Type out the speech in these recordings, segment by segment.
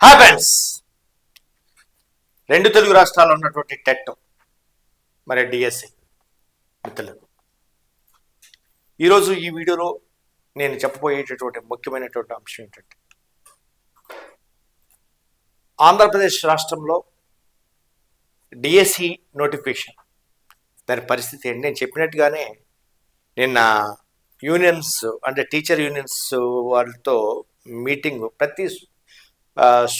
Hi రెండు తెలుగు రాష్ట్రాల్లో ఉన్నటువంటి టెట్ మరి డిఎస్సి మిత్రులకు ఈరోజు ఈ వీడియోలో నేను చెప్పబోయేటటువంటి ముఖ్యమైనటువంటి అంశం ఏంటంటే ఆంధ్రప్రదేశ్ రాష్ట్రంలో డిఎస్సి నోటిఫికేషన్. దాని పరిస్థితి ఏంటి? నేను చెప్పినట్టుగానే నిన్న యూనియన్స్ అంటే టీచర్ యూనియన్స్ వాళ్ళతో మీటింగ్ ప్రతి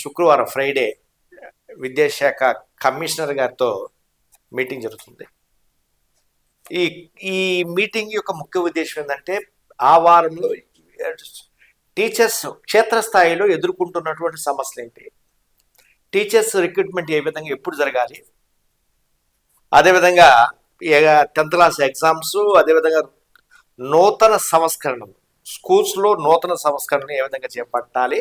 శుక్రవారం ఫ్రైడే విద్యాశాఖ కమిషనర్ గారితో మీటింగ్ జరుగుతుంది. ఈ ఈ మీటింగ్ యొక్క ముఖ్య ఉద్దేశం ఏంటంటే ఆ వారంలో టీచర్స్ క్షేత్రస్థాయిలో ఎదుర్కొంటున్నటువంటి సమస్యలు ఏంటి? టీచర్స్ రిక్రూట్మెంట్ ఏ విధంగా ఎప్పుడు జరగాలి? అదేవిధంగా టెన్త్ క్లాస్ ఎగ్జామ్స్ అదేవిధంగా నూతన సంస్కరణలు. స్కూల్స్లో నూతన సంస్కరణను ఏ విధంగా చేపట్టాలి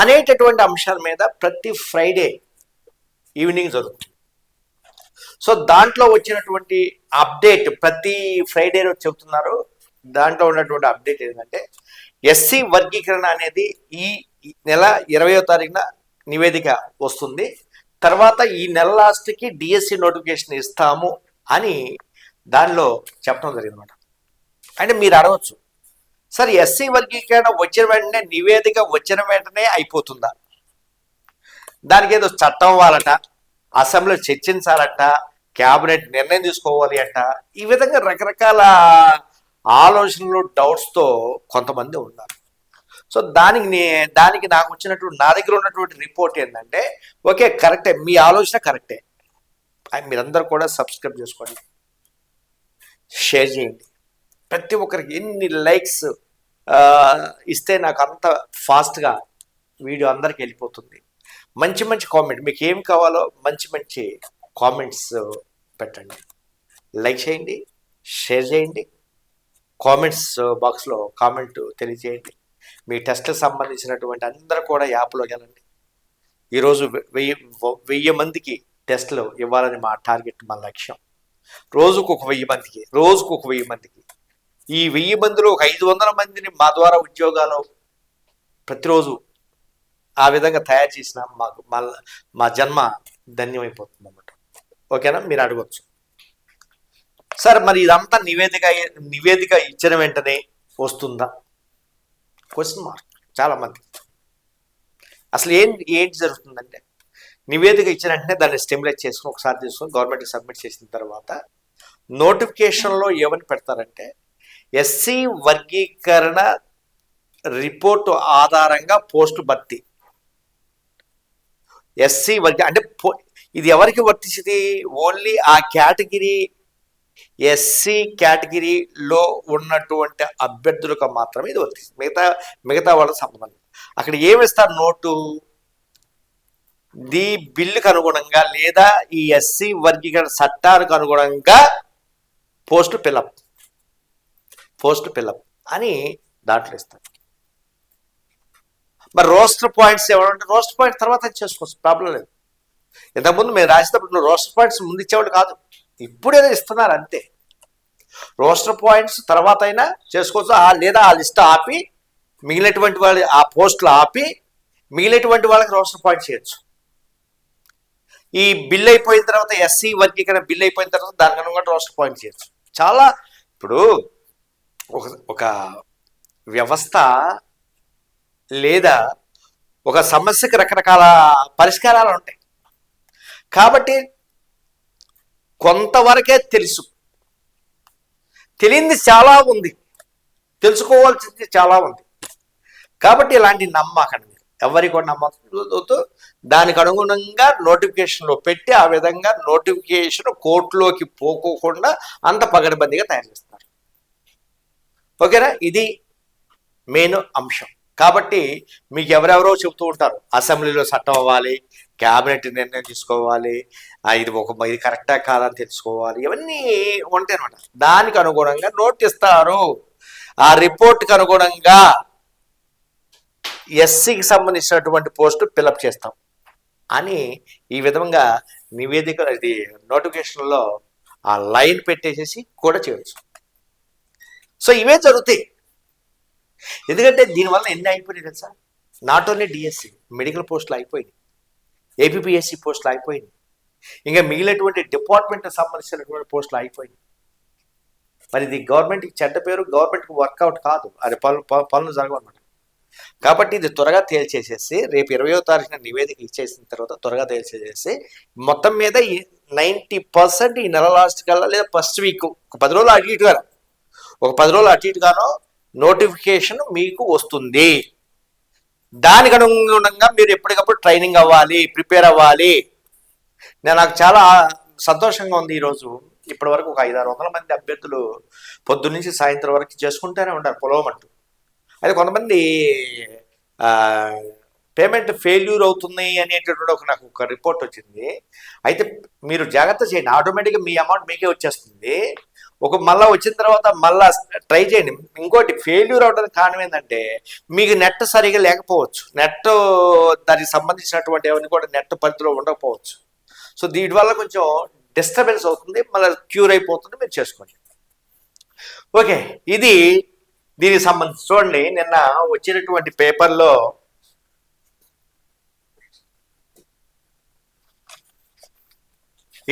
అనేటటువంటి అంశాల మీద ప్రతి ఫ్రైడే ఈవినింగ్ జరుగుతుంది. సో దాంట్లో వచ్చినటువంటి అప్డేట్ ప్రతి ఫ్రైడే రోజు చెబుతున్నారు. దాంట్లో ఉన్నటువంటి అప్డేట్ ఏంటంటే ఎస్సీ వర్గీకరణ అనేది ఈ ఈ నెల ఇరవయో తారీఖున నివేదిక వస్తుంది. తర్వాత ఈ నెల లాస్ట్కి డిఎస్సి నోటిఫికేషన్ ఇస్తాము అని దానిలో చెప్పడం జరిగిందన్నమాట. అంటే మీరు అడగచ్చు. సార్ ఎస్సీ వర్గీకరణ వచ్చిన వెంటనే నివేదిక వచ్చిన వెంటనే అయిపోతుందా? దానికి ఏదో చట్టం అవ్వాలట అసెంబ్లీలో చర్చించాలట క్యాబినెట్ నిర్ణయం తీసుకోవాలి అంట. ఈ విధంగా రకరకాల ఆలోచనలు డౌట్స్తో కొంతమంది ఉన్నారు. సో దానికి నే దానికి నాకు వచ్చినటువంటి నా దగ్గర ఉన్నటువంటి రిపోర్ట్ ఏంటంటే ఓకే కరెక్టే మీ ఆలోచన కరెక్టే. మీరందరూ కూడా సబ్స్క్రైబ్ చేసుకోండి. షేర్ చేయండి. ప్రతి ఒక్కరికి ఎన్ని లైక్స్ ఇస్తే నాకు అంత ఫాస్ట్గా వీడియో అందరికి వెళ్ళిపోతుంది. మంచి మంచి కామెంట్ మీకు ఏం కావాలో మంచి మంచి కామెంట్స్ పెట్టండి. లైక్ చేయండి షేర్ చేయండి కామెంట్స్ బాక్స్లో కామెంట్ తెలియజేయండి. మీ టెస్ట్కి సంబంధించినటువంటి అందరూ కూడా యాప్లో వెళ్ళండి. ఈరోజు వెయ్యి వెయ్యి మందికి టెస్ట్లు ఇవ్వాలని మా టార్గెట్ మా లక్ష్యం. రోజుకు ఒక వెయ్యి మందికి రోజుకు ఒక వెయ్యి మందికి ఈ వెయ్యి మందిలో ఒక ఐదు వందల మందిని మా ద్వారా ఉద్యోగాలు ప్రతిరోజు ఆ విధంగా తయారు చేసిన మాకు మా మా జన్మ ధన్యమైపోతుంది అన్నమాట ఓకేనా? మీరు అడగచ్చు. సార్ మరి ఇదంతా నివేదిక నివేదిక ఇచ్చిన వెంటనే వస్తుందా? క్వశ్చన్ మార్క్ చాలా మంది. అసలు ఏం ఏంటి జరుగుతుందంటే నివేదిక ఇచ్చిన వెంటనే దాన్ని స్టిమ్యులేట్ చేసుకుని ఒకసారి తీసుకొని గవర్నమెంట్కి సబ్మిట్ చేసిన తర్వాత నోటిఫికేషన్లో ఏమని పెడతారంటే ఎస్సీ వర్గీకరణ రిపోర్టు ఆధారంగా పోస్టు భర్తీ. ఎస్సీ వర్గ అంటే పో- ఇది ఎవరికి వర్తించింది? ఓన్లీ ఆ కేటగిరీ ఎస్సీ కేటగిరీలో ఉన్నటువంటి అభ్యర్థులకు మాత్రమే ఇది వర్తిస్తుంది. మిగతా మిగతా వాళ్ళ సంబంధం అక్కడ ఏమిస్తారు నోటు? ది బిల్లుకు అనుగుణంగా లేదా ఈ ఎస్సీ వర్గీకరణ చట్టానికి అనుగుణంగా పోస్ట్ పిలప్ పోస్ట్ పిల్లప్ అని దాంట్లో ఇస్తారు. మరి రోస్టర్ పాయింట్స్ ఏమంటే రోస్టర్ పాయింట్ తర్వాత చేసుకోవచ్చు ప్రాబ్లం లేదు. ఇంతకుముందు మేము రాసేటప్పుడు నువ్వు రోస్టర్ పాయింట్స్ ముందు ఇచ్చేవాడు కాదు. ఇప్పుడేదో ఇస్తున్నారు అంతే. రోస్టర్ పాయింట్స్ తర్వాత అయినా చేసుకోవచ్చు. ఆ లేదా ఆ లిస్ట్ ఆపి మిగిలినటువంటి వాళ్ళు ఆ పోస్టులు ఆపి మిగిలినటువంటి వాళ్ళకి రోస్టర్ పాయింట్ చేయొచ్చు ఈ బిల్ అయిపోయిన తర్వాత ఎస్సీ వర్గీకరణ బిల్ అయిపోయిన తర్వాత దానికి కూడా రోస్టర్ పాయింట్ చేయొచ్చు చాలా ఇప్పుడు ఒక ఒక వ్యవస్థ లేదా ఒక సమస్యకి రకరకాల పరిష్కారాలు ఉంటాయి. కాబట్టి కొంతవరకే తెలుసు. తెలియంది చాలా ఉంది. తెలుసుకోవాల్సింది చాలా ఉంది. కాబట్టి ఇలాంటి నమ్మకండి. ఎవరి కూడా నమ్మకం దానికి అనుగుణంగా నోటిఫికేషన్లో పెట్టి ఆ విధంగా నోటిఫికేషన్ కోర్టులోకి పోకోకుండా అంత పగడబందిగా తయారు చేస్తారు. ఓకేనా? ఇది మెయిన్ అంశం. కాబట్టి మీకు ఎవరెవరో చెబుతూ ఉంటారు అసెంబ్లీలో చట్టం అవ్వాలి క్యాబినెట్ నిర్ణయం తీసుకోవాలి ఇది ఒక ఇది కరెక్టా కాదని తెలుసుకోవాలి ఇవన్నీ ఉంటాయి అనమాట దానికి అనుగుణంగా నోట్ ఇస్తారు. ఆ రిపోర్ట్కి అనుగుణంగా ఎస్సీకి సంబంధించినటువంటి పోస్టు ఫిలప్ చేస్తాం. అని ఈ విధంగా నివేదిక ఇది నోటిఫికేషన్లో ఆ లైన్ పెట్టేసేసి కూడా చేయొచ్చు. సో ఇవే జరుగుతాయి. ఎందుకంటే దీనివల్ల ఎన్ని అయిపోయినాయి తెలుసా? నాట్ ఓన్లీ డిఎస్సి మెడికల్ పోస్టులు అయిపోయినాయి. ఏపీఎస్సి పోస్టులు అయిపోయినాయి. ఇంకా మిగిలినటువంటి డిపార్ట్మెంట్ సంబంధించినటువంటి పోస్టులు అయిపోయినాయి. మరి ఇది గవర్నమెంట్కి చెడ్డ పేరు గవర్నమెంట్కి వర్కౌట్ కాదు. అది పనులు ప- పనులు జరగవన్నమాట. కాబట్టి ఇది త్వరగా తేల్చేసేసి రేపు ఇరవయో తారీఖున నివేదిక ఇచ్చేసిన తర్వాత త్వరగా తేల్చేసేసి మొత్తం మీద ఈ నైంటీ పర్సెంట్ ఈ నెల లాస్ట్ కల్లా లేదా ఫస్ట్ వీక్ ఒక పది రోజులు అటు ఇటుగా ఒక పది రోజులు అటు ఇటుగానో నోటిఫికేషన్ మీకు వస్తుంది. దానికి అనుగుణంగా మీరు ఎప్పటికప్పుడు ట్రైనింగ్ అవ్వాలి ప్రిపేర్ అవ్వాలి. నేను నాకు చాలా సంతోషంగా ఉంది ఈరోజు. ఇప్పటి వరకు ఒక ఐదారు వందల మంది అభ్యర్థులు పొద్దు నుంచి సాయంత్రం వరకు చేసుకుంటూనే ఉంటారు పొలవమంటూ అయితే కొంతమంది పేమెంట్ ఫెయిల్యూర్ అవుతుంది అనేటటువంటి ఒక నాకు ఒక రిపోర్ట్ వచ్చింది. అయితే మీరు జాగ్రత్త చేయండి. ఆటోమేటిక్గా మీ అమౌంట్ మీకే వచ్చేస్తుంది. ఒక మళ్ళా వచ్చిన తర్వాత మళ్ళా ట్రై చేయండి. ఇంకోటి ఫెయిల్యూర్ అవడానికి కారణం ఏంటంటే మీకు నెట్ సరిగా లేకపోవచ్చు. నెట్ దానికి సంబంధించినటువంటి అవన్నీ కూడా నెట్ పరిధిలో ఉండకపోవచ్చు. సో దీని వల్ల కొంచెం డిస్టర్బెన్స్ అవుతుంది. మళ్ళీ క్యూర్ అయిపోతుంది. మీరు చేసుకోండి. ఓకే ఇది దీనికి సంబంధించి. చూడండి నిన్న వచ్చినటువంటి పేపర్లో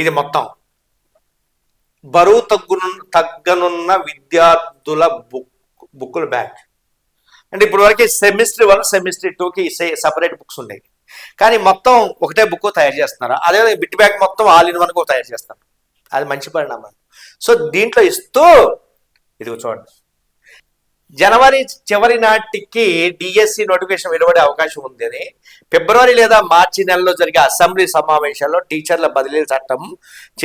ఇది మొత్తం. బరువు తగ్గును తగ్గనున్న విద్యార్థుల బుక్ బుక్కుల బ్యాగ్ అంటే ఇప్పుడు వరకు సెమిస్టర్ వన్ సెమిస్టర్ టూకి సపరేట్ బుక్స్ ఉన్నాయి కానీ మొత్తం ఒకటే బుక్ తయారు చేస్తున్నారు. అదే బిట్ బ్యాగ్ మొత్తం ఆల్ ఇన్ వన్కు తయారు చేస్తారు. అది మంచి పరిణామం. సో దీంట్లో ఇస్తూ ఇది చూడండి. జనవరి చివరి నాటికి డిఎస్సి నోటిఫికేషన్ వెలువడే అవకాశం ఉంది అని. ఫిబ్రవరి లేదా మార్చి నెలలో జరిగే అసెంబ్లీ సమావేశాల్లో టీచర్ల బదిలీ చట్టం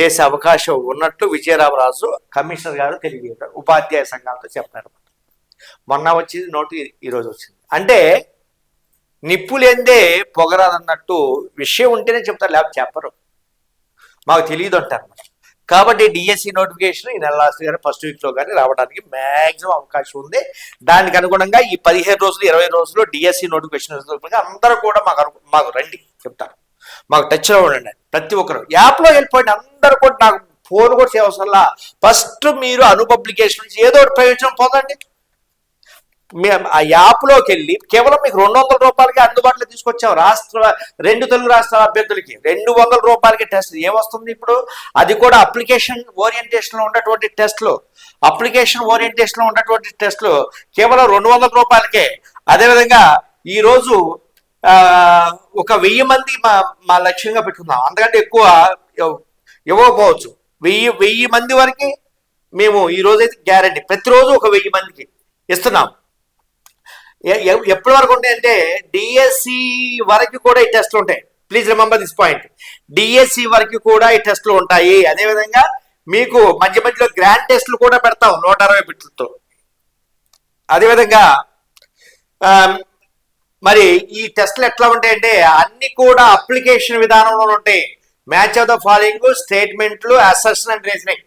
చేసే అవకాశం ఉన్నట్లు విజయరామరాజు కమిషనర్ గారు తెలియజేశారు. ఉపాధ్యాయ సంఘాలతో చెప్పారు. మొన్న వచ్చింది నోటు ఈరోజు వచ్చింది. అంటే నిప్పులేందే పొగరాదన్నట్టు విషయం ఉంటేనే చెప్తారు లేకపోతే చెప్పరు. మాకు తెలియదు అంటారు మరి. కాబట్టి డిఎస్సి నోటిఫికేషన్ ఈ నెల లాస్ట్ కానీ ఫస్ట్ వీక్లో కానీ రావడానికి మాక్సిమం అవకాశం ఉంది. దానికి అనుగుణంగా ఈ పదిహేను రోజులు ఇరవై రోజులు డిఎస్సి నోటిఫికేషన్ అందరూ కూడా మాకు మాకు రండి చెప్తారు. మాకు టచ్లో ఉండండి. ప్రతి ఒక్కరు. యాప్లో వెళ్ళిపోయింది అందరూ కూడా నాకు ఫోన్ కూడా చేయవసరంలా. ఫస్ట్ మీరు అను పబ్లికేషన్ నుంచి ఏదో ఒకటి ప్రయోజనం పొందండి. ఆ యాప్లోకి వెళ్ళి కేవలం మీకు రెండు వందల రూపాయలకి అందుబాటులో తీసుకొచ్చాం రాష్ట్ర రెండు తెలుగు రాష్ట్రాల అభ్యర్థులకి. రెండు వందల రూపాయలకి టెస్ట్. ఏమొస్తుంది ఇప్పుడు? అది కూడా అప్లికేషన్ ఓరియంటేషన్లో ఉన్నటువంటి టెస్ట్లు. అప్లికేషన్ ఓరియంటేషన్లో ఉన్నటువంటి టెస్ట్లు కేవలం రెండు వందల రూపాయలకే. అదేవిధంగా ఈరోజు ఒక వెయ్యి మంది మా మా లక్ష్యంగా పెట్టుకుందాం అందుకంటే ఎక్కువ ఇవ్వకపోవచ్చు. వెయ్యి వెయ్యి మంది వరకు మేము ఈరోజు అయితే గ్యారంటీ. ప్రతిరోజు ఒక వెయ్యి మందికి ఇస్తున్నాం. ఎప్పటి వరకు ఉంటాయంటే డిఎస్సి వరకు కూడా ఈ టెస్ట్లు ఉంటాయి. Please remember this point D S C వరకు కూడా ఈ టెస్ట్లు ఉంటాయి. అదేవిధంగా మీకు మధ్య మధ్యలో గ్రాండ్ టెస్ట్లు కూడా పెడతాం నూట అరవై బిట్లతో. అదేవిధంగా మరి ఈ టెస్ట్లు ఎట్లా ఉంటాయంటే అన్ని కూడా అప్లికేషన్ విధానంలో ఉంటాయి. మ్యాచ్ ఆఫ్ ద ఫాలోయింగ్ స్టేట్మెంట్లు అసెస్మెంట్ రీజనింగ్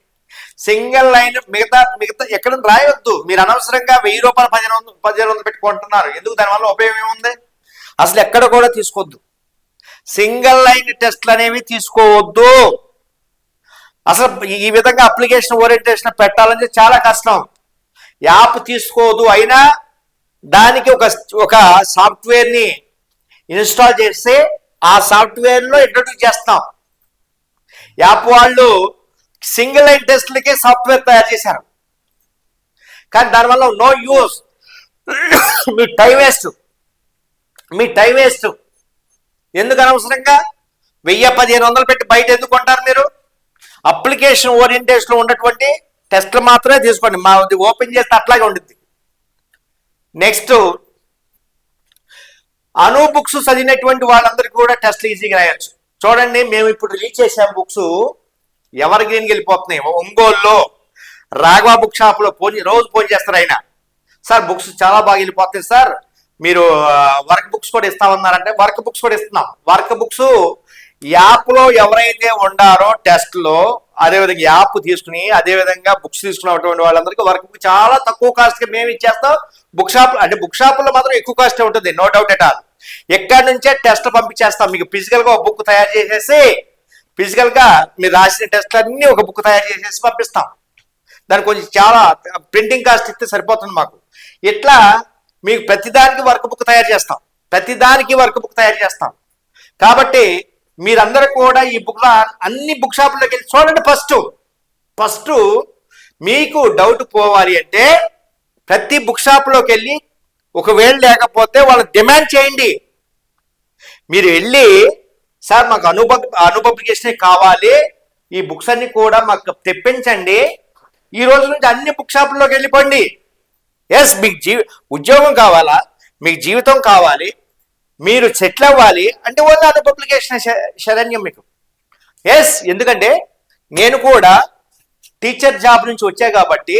సింగిల్ లైన్ మిగతా మిగతా ఎక్కడ రాయొద్దు. మీరు అనవసరంగా వెయ్యి రూపాయలు పదిహేను వందలు పదిహేను వందలు పెట్టుకుంటున్నారు ఎందుకు? దానివల్ల ఉపయోగం ఏముంది? అసలు ఎక్కడ కూడా తీసుకోవద్దు సింగిల్ లైన్ టెస్ట్లు అనేవి తీసుకోవద్దు. అసలు ఈ విధంగా అప్లికేషన్ ఓరియంటేషన్ పెట్టాలంటే చాలా కష్టం. యాప్ తీసుకోదు అయినా దానికి ఒక ఒక సాఫ్ట్వేర్ని ఇన్స్టాల్ చేస్తే ఆ సాఫ్ట్వేర్లో ఇంట్రడ్యూస్ చేస్తాం. యాప్ వాళ్ళు సింగిల్ లైన్ టెస్ట్లకే సాఫ్ట్వేర్ తయారు చేశారు. కానీ దానివల్ల నో యూస్ మీ టైం వేస్ట్. మీ టైం వేస్ట్. ఎందుకు అనవసరంగా? వెయ్యి పదిహేను వందలు పెట్టి బయట ఎందుకు కొంటారు మీరు? అప్లికేషన్ ఓరియంటేషన్లో ఉన్నటువంటి టెస్ట్లు మాత్రమే తీసుకోండి. మా ఓపెన్ చేస్తే అట్లాగే ఉంటుంది నెక్స్ట్ అను బుక్స్ చదివినటువంటి వాళ్ళందరికీ కూడా టెస్ట్లు ఈజీగా రాయొచ్చు. చూడండి మేము ఇప్పుడు రిలీజ్ చేసాం బుక్స్. ఎవరి గ్రీన్కి వెళ్ళిపోతున్నాయి ఒంగోలులో రాఘవ బుక్ షాప్లో ఫోన్ రోజు ఫోన్ చేస్తారు ఆయన. సార్ బుక్స్ చాలా బాగా వెళ్ళిపోతాయి సార్. మీరు వర్క్ బుక్స్ కూడా ఇస్తామన్నారంటే వర్క్ బుక్స్ కూడా ఇస్తున్నాం. వర్క్ బుక్స్ యాప్లో ఎవరైతే ఉండారో టెస్ట్లో అదేవిధంగా యాప్ తీసుకుని అదేవిధంగా బుక్స్ తీసుకున్నటువంటి వాళ్ళందరికీ వర్క్ బుక్ చాలా తక్కువ కాస్ట్కి మేము ఇచ్చేస్తాం. బుక్ షాప్ అంటే బుక్ షాపుల్లో మాత్రం ఎక్కువ కాస్ట్ ఉంటుంది. No doubt at all. ఎక్కడి నుంచే టెస్ట్ పంపించేస్తాం. మీకు ఫిజికల్గా ఒక బుక్ తయారు చేసేసి ఫిజికల్గా మీరు రాసిన టెస్ట్ అన్ని ఒక బుక్ తయారు చేసేసి పంపిస్తాం. దానికి కొంచెం చాలా ప్రింటింగ్ కాస్ట్ ఇస్తే సరిపోతుంది మాకు. ఇట్లా మీకు ప్రతిదానికి వర్క్ బుక్ తయారు చేస్తాం. ప్రతిదానికి వర్క్ బుక్ తయారు చేస్తాం. కాబట్టి మీరందరూ కూడా ఈ బుక్ అన్ని బుక్ షాపుల్లోకి వెళ్ళి చూడండి ఫస్ట్ ఫస్ట్ మీకు డౌట్ పోవాలి అంటే ప్రతి బుక్ షాప్లోకి వెళ్ళి ఒకవేళ లేకపోతే వాళ్ళు డిమాండ్ చేయండి. మీరు వెళ్ళి సార్ మాకు అనుప అనుపబ్లికేషన్ కావాలి. ఈ బుక్స్ అన్ని కూడా మాకు తెప్పించండి. ఈ రోజు నుంచి అన్ని బుక్ షాపుల్లోకి వెళ్ళిపోండి. ఎస్ మీకు జీ ఉద్యోగం కావాలా? మీకు జీవితం కావాలి. మీరు సెటిల్ అవ్వాలి. అంటే ఓన్లీ అనుపబ్లికేషన్ శరణ్యం మీకు. ఎస్ ఎందుకంటే నేను కూడా టీచర్ జాబ్ నుంచి వచ్చా కాబట్టి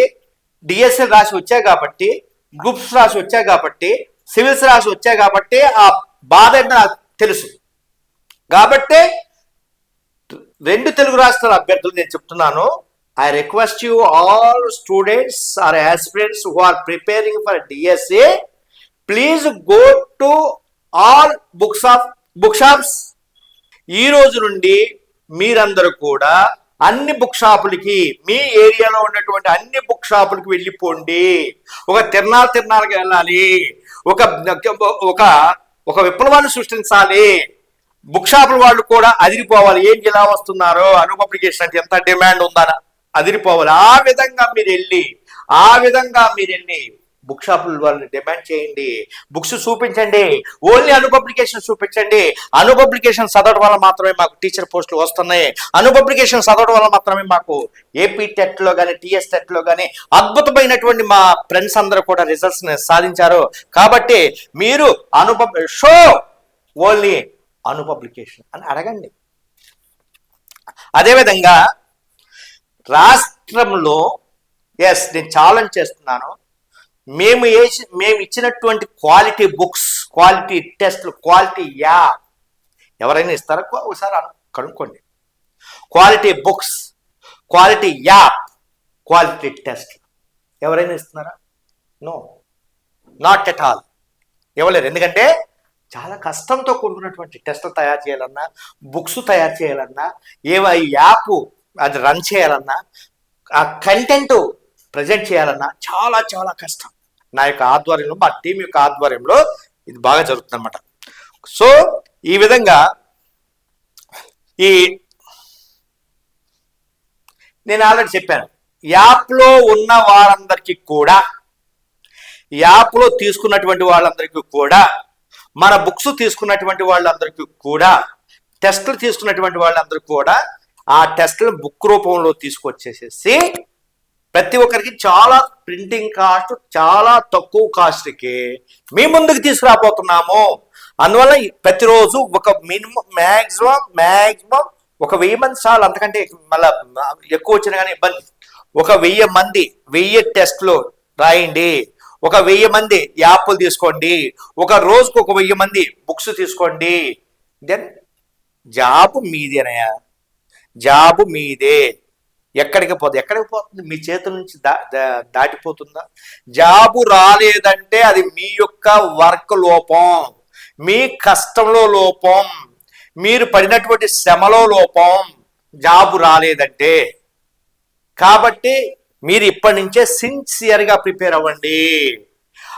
డిఎస్ఎల్ రాసి వచ్చా కాబట్టి గ్రూప్స్ రాసి వచ్చా కాబట్టి సివిల్స్ రాసి వచ్చా కాబట్టి ఆ బాధ ఏంటో నాకు తెలుసు. కాబట్టి రెండు తెలుగు రాష్ట్రాల అభ్యర్థులు నేను చెప్తున్నాను. I request you all students or aspirants who are preparing for D S A please go to all books of book shops ఈ రోజు నుండి మీరందరూ కూడా అన్ని బుక్ షాపులకి మీ ఏరియాలో ఉన్నటువంటి అన్ని బుక్ షాపులకి వెళ్ళిపోండి. ఒక తిరునాళ్ళ తిరునాళ్ళకి వెళ్ళాలి. ఒక ఒక ఒక విప్లవాన్ని సృష్టించాలి. బుక్ షాపుల వాళ్ళు కూడా అదిరిపోవాలి. ఏంటి ఇలా వస్తున్నారో అనుపబ్లికేషన్ అంటే ఎంత డిమాండ్ ఉందని అదిరిపోవాలి. ఆ విధంగా మీరు వెళ్ళి ఆ విధంగా మీరు వెళ్ళి బుక్ షాపుల వాళ్ళని డిమాండ్ చేయండి. బుక్స్ చూపించండి. ఓన్లీ అనుపబ్లికేషన్ చూపించండి. అనుపబ్లికేషన్ చదవడం వల్ల మాత్రమే మాకు టీచర్ పోస్టులు వస్తున్నాయి. అనుపబ్లికేషన్ చదవడం వల్ల మాత్రమే మాకు ఏపీ టెట్లో కానీ టీఎస్ టెట్లో కానీ అద్భుతమైనటువంటి మా ఫ్రెండ్స్ అందరూ కూడా రిజల్ట్స్ సాధించారు. కాబట్టి మీరు అనుపబ్ షో! ఓన్లీ అనుపబ్లికేషన్ అని అడగండి. అదేవిధంగా రాష్ట్రంలో ఎస్ నేను ఛాలెంజ్ చేస్తున్నాను. మేము వేసి మేము ఇచ్చినటువంటి క్వాలిటీ బుక్స్ క్వాలిటీ టెస్ట్లు క్వాలిటీ యా ఎవరైనా ఇస్తారో? ఒకసారి కనుక్కోండి. Quality books quality app quality test ఎవరైనా ఇస్తున్నారా? నో. Not at all. ఇవ్వలేరు. ఎందుకంటే చాలా కష్టంతో కూడుకున్నటువంటి టెస్ట్ తయారు చేయాలన్నా బుక్స్ తయారు చేయాలన్నా ఏవో ఈ యాప్ అది రన్ చేయాలన్నా ఆ కంటెంట్ ప్రజెంట్ చేయాలన్నా చాలా చాలా కష్టం. నా యొక్క ఆధ్వర్యంలో మా టీం యొక్క ఆధ్వర్యంలో ఇది బాగా జరుగుతుంది అనమాట సో ఈ విధంగా ఈ నేను ఆల్రెడీ చెప్పాను. యాప్లో ఉన్న వారందరికీ కూడా యాప్లో తీసుకున్నటువంటి వాళ్ళందరికీ కూడా మన బుక్స్ తీసుకున్నటువంటి వాళ్ళందరికీ కూడా టెస్టులు తీసుకున్నటువంటి వాళ్ళందరికీ కూడా ఆ టెస్టులు బుక్ రూపంలో తీసుకొచ్చేసేసి ప్రతి ఒక్కరికి చాలా ప్రింటింగ్ కాస్ట్ చాలా తక్కువ కాస్ట్కి మీ ముందుకు తీసుకురాబోతున్నాము. అందువల్ల ప్రతిరోజు ఒక మినిమం మ్యాక్సిమం మ్యాక్సిమం ఒక వెయ్యి మంది చాలు. అంతకంటే మళ్ళీ ఎక్కువ వచ్చినా కానీ ఇబ్బంది. ఒక వెయ్యి మంది వెయ్యి టెస్ట్లు రాయండి. ఒక వెయ్యి మంది యాప్లు తీసుకోండి. ఒక రోజుకు ఒక వెయ్యి మంది బుక్స్ తీసుకోండి. దెన్ జాబ్ మీదేనయ్యా జాబ్ మీదే. ఎక్కడికి పోతుంది ఎక్కడికి పోతుంది? మీ చేతుల నుంచి దా దా- దాటిపోతుందా? జాబు రాలేదంటే అది మీ యొక్క వర్క్ లోపం. మీ కష్టంలో లోపం. మీరు పడినటువంటి శ్రమలో లోపం. జాబు రాలేదంటే. కాబట్టి మీరు ఇప్పటి నుంచే సిన్సియర్గా ప్రిపేర్ అవ్వండి.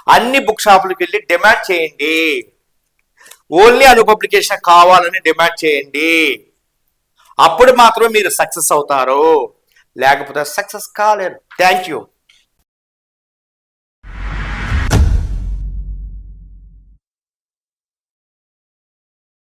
అన్ని బుక్ షాపులకు వెళ్ళి డిమాండ్ చేయండి. ఓన్లీ అను పబ్లికేషన్ కావాలని డిమాండ్ చేయండి. అప్పుడు మాత్రమే మీరు సక్సెస్ అవుతారు. లేకపోతే సక్సెస్ కాలేరు. Thank you